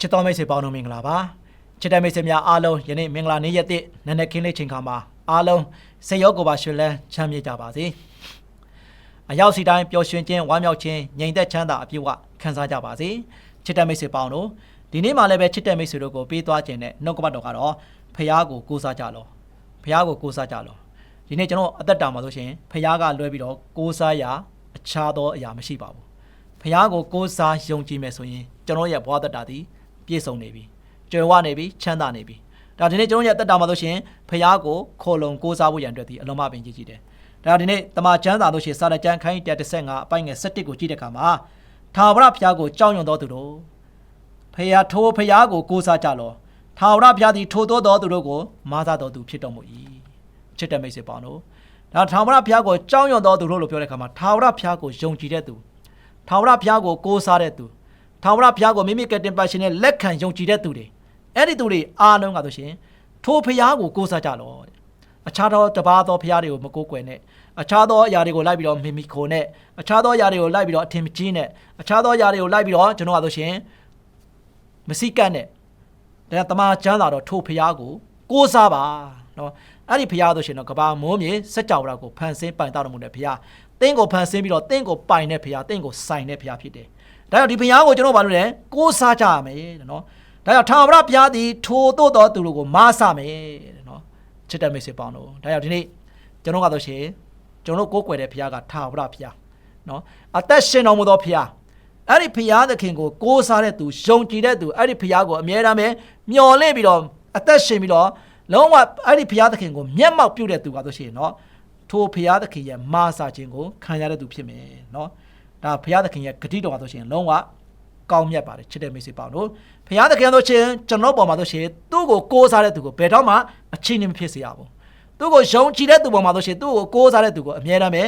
ချစ်တော်မိတ်ဆွေပေါင်းတို့မင်္ဂလာပါချစ်တဲ့မိတ်ဆွေများအားလုံးယနေ့မင်္ဂလာနေ့ရက်သစ်နည်းနည်းခင်းလေးချိန်ခါမှာအားလုံးစိတ်ရောကိုယ်ပါရွှင်လန်းချမ်းမြေ့ကြပါစေအရောက်စီတိုင်းပျော်ရွှင်ခြင်းဝမ်းမြောက်ခြင်းငြိမ်သက်ချမ်းသာအပြည့်အဝခံစားကြပါစေချစ်တဲ့မိတ်ဆွေပေါင်းတို့ဒီနေ့မှလည်းပဲချစ်တဲ့မိတ်ဆွေတို့ကိုပေးသွားခြင်းနဲ့နှုတ်ကပတ်တော်ကတော့ဖះကိုကိုးစားကြလောဖះကိုကိုးစားကြလောဒီနေ့ကျွန်တော်အသက်တာမှာဆိုရှင်ဖះကလွဲပြီးတော့ကိုးစားရာအခြားသောအရာမရှိပါဘူးဖះကိုကိုးစားယုံကြည်မယ်ဆိုရင်ကျွန်တော်ရဲ့ဘဝတတ္တာသည် ပြည့်စုံနေပြီကြွယ်ဝနေပြီချမ်းသာနေပြီဒါဒီနေ့ကျွန်တော်ရဲ့တက်တာမှာဆိုရှင်ဖះကိုခေါ်လုံကိုးစားဖို့ရန်အတွက်ဒီအလုံးမပင်ကြီးကြီးတယ်ဒါဒီနေ့တမန်ကျမ်းစာတို့ရှင်စာရကျမ်းခိုင်း135အပိုင်းငယ်17ကိုကြည့်တဲ့အခါမှာထာဝရဘုရားကိုကြောက်ရွံ့တော်သူတို့ဖះထိုးဖះကိုကိုးစားကြလောထာဝရဘုရားသည်ထိုသောတော်သူတို့ကိုမာသာတော်သူဖြစ်တော်မူ၏ချစ်တဲ့မိတ်ဆွေပေါင်းတို့ဒါထာဝရဘုရားကိုကြောက်ရွံ့တော်သူတို့လို့ပြောတဲ့အခါမှာထာဝရဘုရားကိုယုံကြည်တဲ့သူထာဝရဘုရားကိုကိုးစားတဲ့သူ ထာဝရဘုရားကိုမိမိကတင်ပါရှင်နဲ့လက်ခံယုံကြည်တဲ့သူတွေအဲ့ဒီသူတွေအားလုံးကဆိုရှင်ထိုဘုရားကိုကိုးစားကြလောတဲ့အခြားသောတပါးသောဘုရားတွေကိုမကိုးကွယ်နဲ့အခြားသောအရာတွေကိုလိုက်ပြီးတော့မိမိခိုနဲ့အခြားသောအရာတွေကိုလိုက်ပြီးတော့အထင်မကြီးနဲ့အခြားသောအရာတွေကိုလိုက်ပြီးတော့ကျွန်တော်ကဆိုရှင်မစိကတ်နဲ့ဒါတမန်ကျမ်းစာတော့ထိုဘုရားကိုကိုးစားပါနော်အဲ့ဒီဘုရားဆိုရှင်တော့ကဘာမိုးမြေစัจ java ကိုဖန်ဆင်းပိုင်တော်မူတဲ့ဘုရားတင့်ကိုဖန်ဆင်းပြီးတော့တင့်ကိုပိုင်တဲ့ဘုရားတင့်ကိုဆိုင်တဲ့ဘုရားဖြစ်တယ်။ ဒါကြောင့်ဒီဘုရားကိုကျွန်တော်ဘာလို့လဲကိုးစားကြရမယ်တဲ့နော်ဒါကြောင့်ထာဝရဘုရားသည်ထိုတို့တော်သူတို့ကိုမဆမယ်တဲ့နော်ချစ်တဲ့မိတ်ဆွေပေါင်းတို့ဒါကြောင့်ဒီနေ့ကျွန်တော်ကတော့ရှင်ကျွန်တော်ကိုးကွယ်တဲ့ဘုရားကထာဝရဘုရားနော်အသက်ရှင်တော်မူသောဘုရားအဲ့ဒီဘုရားသခင်ကိုကိုးစားတဲ့သူယုံကြည်တဲ့သူအဲ့ဒီဘုရားကိုအမြဲတမ်းပဲမျှော်လင့်ပြီးတော့အသက်ရှင်ပြီးတော့လုံးဝအဲ့ဒီဘုရားသခင်ကိုမျက်မှောက်ပြုတဲ့သူကတော့ရှင်နော်ထိုဘုရားသခင်ရဲ့မာစာခြင်းကိုခံရတဲ့သူဖြစ်မယ်နော် ဒါဘုရားသခင်ရဲ့ဂတိတော်ပါဆိုရှင်လုံးဝကောင်းမြတ်ပါတယ်ချစ်တဲ့မိတ်ဆွေပေါင်းတို့ဘုရားသခင်တို့ရှင်ကျွန်တော်ပေါ်မှာတို့ရှင်သူ့ကိုကိုးစားတဲ့သူကိုဘယ်တော့မှအချင်းနှမဖြစ်စေရဘူးသူ့ကိုယုံကြည်တဲ့သူပေါ်မှာတို့ရှင်သူ့ကိုကိုးစားတဲ့သူကိုအမြဲတမ်းပဲ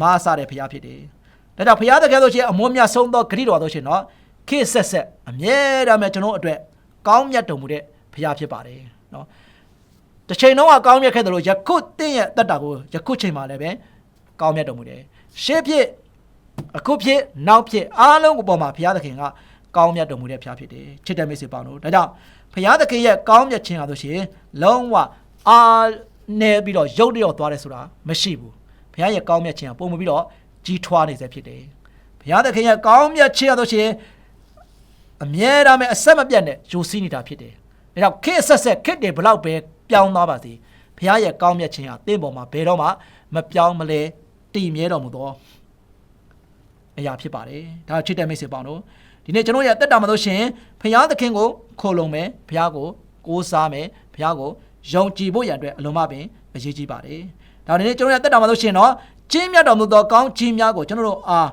မဆတဲ့ဘုရားဖြစ်တယ်ဒါကြောင့်ဘုရားသခင်တို့ရှင်အမွန်မြတ်ဆုံးသောဂတိတော်ပါဆိုရှင်နော်ခေဆက်ဆက်အမြဲတမ်းပဲကျွန်တော်အတွက်ကောင်းမြတ်တော်မူတဲ့ဘုရားဖြစ်ပါတယ်နော်တစ်ချိန်လုံးကကောင်းမြတ်ခဲ့တယ်လို့ယခုတင့်ရဲ့တတ်တာကိုယခုချိန်မှာလည်းပဲကောင်းမြတ်တော်မူတယ်ရှေ့ဖြစ် အခုဖြစ်နောက်ဖြစ်အားလုံးကိုပေါ်မှာဘုရားသခင်ကကောင်းမြတ်တော်မူတဲ့ဘုရားဖြစ်တယ်ချစ်တဲ့မိတ်ဆွေပေါင်းတို့ဒါကြောင့်ဘုရားသခင်ရဲ့ကောင်းမြတ်ခြင်းဟာဆိုရှင်လုံးဝအားနေပြီးတော့ရုပ်တရက်သွားတယ်ဆိုတာမရှိဘူးဘုရားရဲ့ကောင်းမြတ်ခြင်းဟာပုံမပြီးတော့ကြီးထွားနေစေဖြစ်တယ်ဘုရားသခင်ရဲ့ကောင်းမြတ်ခြင်းဟာဆိုရှင်အမြဲတမ်းပဲအဆက်မပြတ်နဲ့ယိုစီးနေတာဖြစ်တယ်ဒါကြောင့်ခေတ်ဆက်ဆက်ခေတ်တွေဘလောက်ပဲပြောင်းသွားပါစေဘုရားရဲ့ကောင်းမြတ်ခြင်းဟာတင့်ပေါ်မှာဘယ်တော့မှမပြောင်းမလဲတည်မြဲတော်မူသော အရာဖြစ်ပါတယ်ဒါချစ်တဲ့မိတ်ဆွေပေါင်းတို့ဒီနေ့ကျွန်တော်ရဲ့တက်တာမှာလို့ရှင်ဘုရားသခင်ကိုခိုလုံမယ်ဘုရားကိုကိုးစားမယ်ဘုရားကိုယုံကြည်ဖို့ရန်အတွက်အလုံးမပင်အရေးကြီးပါတယ်ဒါဒီနေ့ကျွန်တော်ရဲ့တက်တာမှာလို့ရှင်တော့ကျင်းမြတ်တော်မူသောကောင်းချီးများကိုကျွန်တော်တို့အား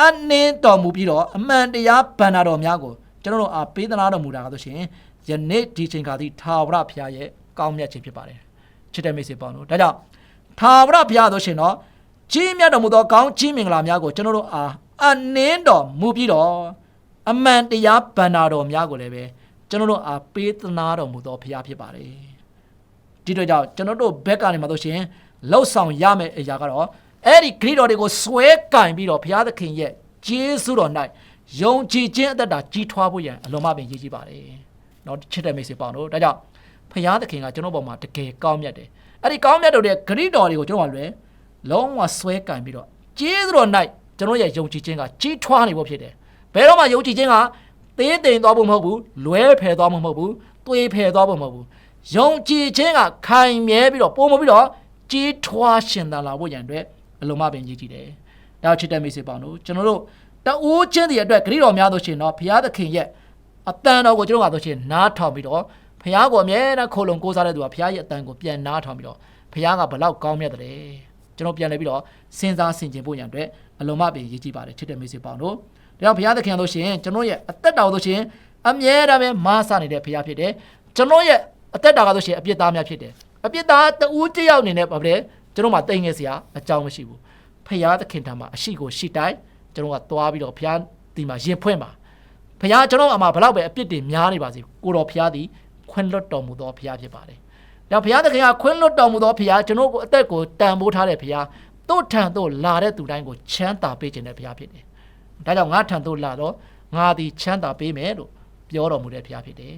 အနှင်းတော်မူပြီးတော့အမှန်တရားဗန္နာတော်များကိုကျွန်တော်တို့အားပေးသနာတော်မူတာကဆိုရှင်ယနေ့ဒီချိန်ခါသည်ထာဝရဘုရားရဲ့ကောင်းမြတ်ခြင်းဖြစ်ပါတယ်ချစ်တဲ့မိတ်ဆွေပေါင်းတို့ဒါကြောင့်ထာဝရဘုရားဆိုရှင်တော့ ကြီးမြတ်တော်မူသောကောင်းကြီးမင်္ဂလာများကိုကျွန်တော်တို့အားအနှင်းတော်မူပြီးတော့အမှန်တရားဗန္နာတော်များကိုလည်းပဲကျွန်တော်တို့အားပေးသနာတော်မူသောဘုရားဖြစ်ပါတယ်ဒီတော့ကြောင့်ကျွန်တော်တို့ဘက်ကနေမှာတို့ရှင်လှုပ်ဆောင်ရမယ့်အရာကတော့အဲ့ဒီဂရိတော်တွေကိုဆွဲကင်ပြီးတော့ဘုရားသခင်ရဲ့ဂျေစုတော်၌ယုံကြည်ခြင်းအသက်တာကြီးထွားဖို့ရန်အလွန်မှပင်ရည်ကြီးပါတယ်။နော်ချစ်တဲ့မိတ်ဆွေပေါင်းတို့ဒါကြောင့်ဘုရားသခင်ကကျွန်တော်ပေါ်မှာတကယ်ကောင်းမြတ်တယ်။အဲ့ဒီကောင်းမြတ်တော်တဲ့ဂရိတော်တွေကိုကျွန်တော်ကလွယ် လုံးဝဆွဲကင်ပြီးတော့ကျေးဇူးတော်၌ကျွန်တော်ရဲ့ယုံကြည်ခြင်းကကြီးထွားနေဖို့ဖြစ်တယ်ဘယ်တော့မှယုံကြည်ခြင်းကသေးတိမ်သွားဖို့မဟုတ်ဘူးလွဲဖယ်သွားဖို့မဟုတ်ဘူးသွေးဖယ်သွားဖို့မဟုတ်ဘူးယုံကြည်ခြင်းကခိုင်မြဲပြီးတော့ပုံမပြီးတော့ကြီးထွားရှင်သန်လာဖို့ရန်အတွက်အလုံးမပင်ကြီးကြည့်တယ်ဒါချစ်တဲ့မိတ်ဆွေပေါင်းတို့ကျွန်တော်တို့တအိုးချင်းတည်းအတွက်ဂရိတော်များလို့ရှိရင်တော့ဘုရားသခင်ရဲ့အတန်တော်ကိုကျွန်တော်ကဆိုရှင်နားထောင်ပြီးတော့ဖះကိုအမြဲတမ်းခိုလုံကိုးစားတဲ့သူကဖះရဲ့အတန်ကိုပြန်နားထောင်ပြီးတော့ဖះကဘလောက်ကောင်းမြတ်တယ် ကျွန်တော်ပြန်လဲပြီးတော့စဉ်းစားဆင်ခြင်ဖို့ရန်အတွက်အလုံးမပင်ရည်ကြည့်ပါတယ်ချစ်တဲ့မိတ်ဆွေပေါင်းတို့ဒါကြောင့်ဖះသခင်လို့ရှိရင်ကျွန်တော်ရဲ့အသက်တာလို့ရှိရင်အမြဲတမ်းပဲမားဆနေတဲ့ဖះဖြစ်တယ်ကျွန်တော်ရဲ့အသက်တာကလို့ရှိရင်အပြစ်သားများဖြစ်တယ်အပြစ်သားတူးတယောက်အနေနဲ့ဘာဖြစ်လဲကျွန်တော်မှတိတ်ငယ်စရာအကြောင်းမရှိဘူးဖះသခင်ထံမှာအရှိကိုရှိတိုင်းကျွန်တော်ကသွားပြီးတော့ဖះဒီမှာရင်ဖွင့်ပါဖះကျွန်တော်အမှာဘလောက်ပဲအပြစ်တွေများနေပါစေကိုတော်ဖះသည်ခွင့်လွတ်တော်မူသောဘုရားဖြစ်ပါတယ်။ ဒါဘုရားသခင်ကခွင့်လွတ်တော်မူသောဘုရားကျွန်တော်ကိုအသက်ကိုတန်ဖိုးထားတဲ့ဘုရားတို့ထံသို့လာတဲ့သူတိုင်းကိုချမ်းသာပေးခြင်းတဲ့ဘုရားဖြစ်တယ်။ဒါကြောင့်ငါထံသို့လာတော့ငါသည်ချမ်းသာပေးမယ်လို့ပြောတော်မူတဲ့ဘုရားဖြစ်တယ်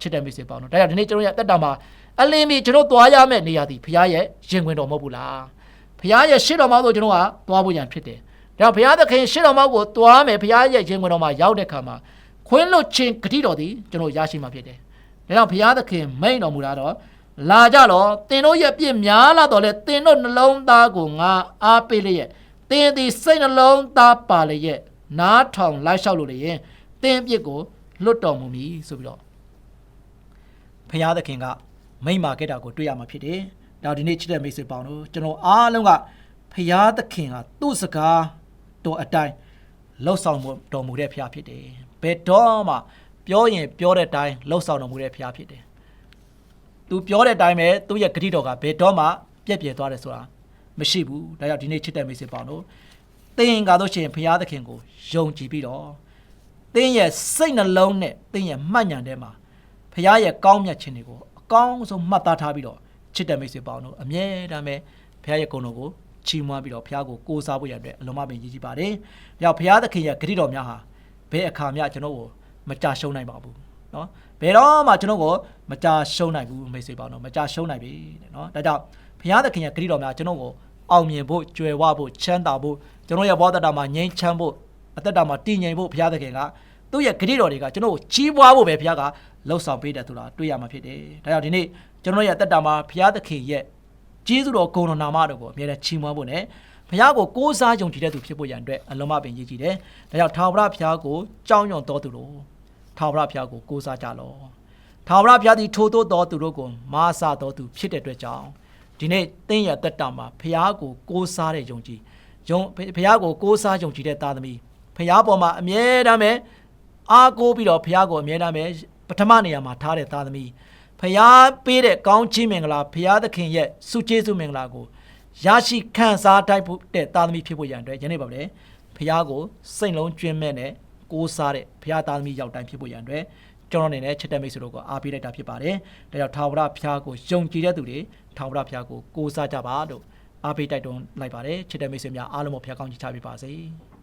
ချစ်တဲ့မိတ်ဆွေပေါင်းတို့ဒါကြောင့်ဒီနေ့ကျွန်တော်ရဲ့အသက်တာမှာအလင်းမီကျွန်တော်သွားရမယ့်နေရာဒီဘုရားရဲ့ရင်ခွင်တော်မဟုတ်ဘူးလားဘုရားရဲ့ရှေ့တော်မှာဆိုကျွန်တော်ကသွားဖို့ရန်ဖြစ်တယ်ဒါကြောင့်ဘုရားသခင်ရှေ့တော်မှာကိုသွားမယ်ဘုရားရဲ့ရင်ခွင်တော်မှာရောက်တဲ့ခါမှာခွင်းလွတ်ခြင်းဂတိတော်သည်ကျွန်တော်ရရှိမှာဖြစ်တယ်ဒါကြောင့်ဘုရားသခင်မိန်တော်မူတာတော့ လာကြတော့သင်တို့ရဲ့ပြစ်များလာတော့လေသင်တို့နှလုံးသားကိုငါအားပေးလျက်သင်သည်စိတ်နှလုံးသားပါလျက်နားထောင်လိုက်လျှောက်လို့လေရင်သင်အပြစ်ကိုလွတ်တော်မူမည်ဆိုပြီးတော့ဘုရားသခင်ကမိန့်မာခဲ့တာကိုတွေ့ရမှာဖြစ်တယ်။ဒါဒီနေ့ချစ်တဲ့မိတ်ဆွေပေါင်းတို့ကျွန်တော်အားလုံးကဘုရားသခင်ကသူ့စကားတော်အတိုင်းလှုပ်ဆောင်တော်မူတဲ့ဘုရားဖြစ်တယ်။ဘယ်တော့မှပြောရင်ပြောတဲ့အတိုင်းလှုပ်ဆောင်တော်မူတဲ့ဘုရားဖြစ်တယ်။ तू ပြောတဲ့အတိုင်းပဲသူ့ရဲ့ဂတိတော်ကဘယ်တော့မှပြည့်ပြည့်သွားတယ်ဆိုတာမရှိဘူး။ဒါကြောင့်ဒီနေ့ချစ်တဲ့မိတ်ဆွေပေါင်းတို့သင်ကားလို့ရှိရင်ဘုရားသခင်ကိုယုံကြည်ပြီးတော့သင်ရဲ့စိတ်နှလုံးနဲ့သင်ရဲ့မှတ်ဉာဏ်ထဲမှာဘုရားရဲ့ကောင်းမြတ်ခြင်းတွေကိုအကောင်းဆုံးမှတ်သားထားပြီးတော့ချစ်တဲ့မိတ်ဆွေပေါင်းတို့အမြဲတမ်းပဲဘုရားရဲ့ဂုဏ်တော်ကိုချီးမွမ်းပြီးတော့ဘုရားကိုကိုးစားဖို့ရတဲ့အလုံးမပင်ရည်ကြည်ပါတယ်။ဒါကြောင့်ဘုရားသခင်ရဲ့ဂရုတော်များဟာဘယ်အခါမှကျွန်တော်ကိုမကြရှုံးနိုင်ပါဘူး။ နော်။ဘယ်တော့မှကျွန်တော်ကိုမကြရှုံးနိုင်ဘူးမိတ်ဆွေပေါင်းတို့မကြရှုံးနိုင်ပြီတဲ့နော်။ဒါကြောင့်ဘုရားသခင်ရဲ့ဂရုတော်များကျွန်တော်ကိုအောင်မြင်ဖို့ကြွယ်ဝဖို့ချမ်းသာဖို့ကျွန်တော်ရဲ့ဘောဓတာမှာငြိမ်းချမ်းဖို့အသက်တာမှာတည်ငြိမ်ဖို့ဘုရားသခင်ကသူ့ရဲ့ဂရုတော်တွေကကျွန်တော်ကိုကြီးပွားဖို့ပဲဘုရားကလှုပ်ဆောင်ပေးတယ်ဆိုတာတွေ့ရမှာဖြစ်တယ်။ဒါကြောင့်ဒီနေ့ကျွန်တော်ရဲ့အသက်တာမှာဘုရားသခင်ရဲ့ကျေးဇူးတော်ဂုဏ်တော်နာမတော်ကိုအမြဲတမ်းချီးမွမ်းဖို့နဲ့ဘုရားကိုကိုးစားယုံကြည်တဲ့သူဖြစ်ဖို့ရန်အတွက်အလုံးမပင်ရည်ကြည်တယ်။ဒါကြောင့်ထာဝရဘုရားကိုကြောင်းရွံ့တော်သူတို့ ထာဝရဘုရားကိုကိုးစားကြလော့။ထာဝရဘုရားသည်ထိုသို့သောသူတို့ကိုမာဆတော်သူဖြစ်တဲ့အတွက်ကြောင့်ဒီနေ့သင်ရဲ့အသက်တာမှာဘုရားကိုကိုးစားတဲ့ယုံကြည်ယုံဘုရားကိုကိုးစားယုံကြည်တဲ့သားသမီးဘုရားပေါ်မှာအမြဲတမ်းပဲအားကိုးပြီးတော့ဘုရားကိုအမြဲတမ်းပဲပထမနေရာမှာထားတဲ့သားသမီးဖျားပေးတဲ့ကောင်းချီးမင်္ဂလာဖျားသခင်ရဲ့စုကျေးဇူးမင်္ဂလာကိုရရှိခံစားတိုက်ဖို့တဲ့သားသမီးဖြစ်ဖို့ရန်အတွက်ယနေ့ပါပဲဖျားကိုစိတ်လုံးကျွင်းမဲ့နဲ့ ကိုးစားတဲ့ဖျားသားသမီးရောက်တိုင်းဖြစ်ဖို့ရန်အတွက်ကျွန်တော်အနေနဲ့ချစ်တဲ့မိတ်ဆွေတို့ကိုအားပေးလိုက်တာဖြစ်ပါတယ်။ဒါကြောင့်ထာဝရဖျားကိုယုံကြည်တဲ့သူတွေထာဝရဖျားကိုကိုးစားကြပါလို့အားပေးတိုက်တွန်းလိုက်ပါတယ်။ချစ်တဲ့မိတ်ဆွေများအားလုံးကိုဖျားကောင်းချီးချပေးပါစေ။